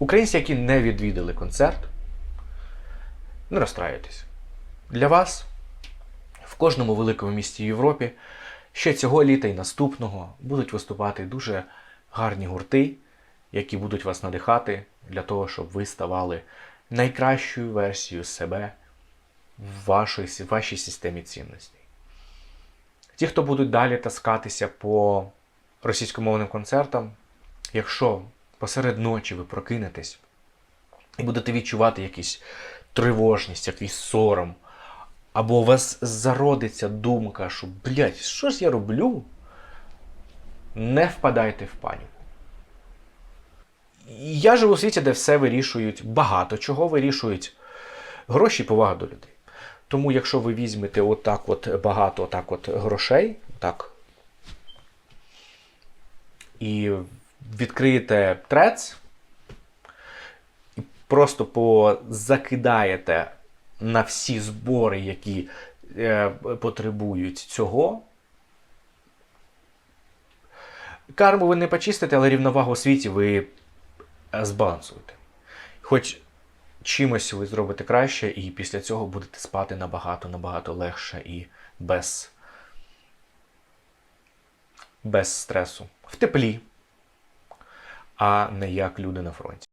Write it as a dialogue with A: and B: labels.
A: Українці, які не відвідали концерт, не розстраюйтесь. Для вас в кожному великому місті Європі ще цього літа і наступного будуть виступати дуже гарні гурти, які будуть вас надихати для того, щоб ви ставали найкращою версією себе в вашій, в вашій системі цінностей. Ті, хто будуть далі таскатися по російськомовним концертам, якщо посеред ночі ви прокинетесь і будете відчувати якусь тривожність, якийсь сором, або у вас зародиться думка, що, блядь, що ж я роблю? Не впадайте в паніку. Я живу у світі, де все вирішують, багато чого вирішують гроші і повага до людей. Тому, якщо ви візьмете отак от багато отак от грошей, так, і відкриєте трец, і просто позакидаєте на всі збори, які е, потребують цього. Карму ви не почистите, але рівновагу у світі ви е, збалансуєте. Хоч чимось ви зробите краще, і після цього будете спати набагато, набагато легше і без, без стресу. В теплі, а не як люди на фронті.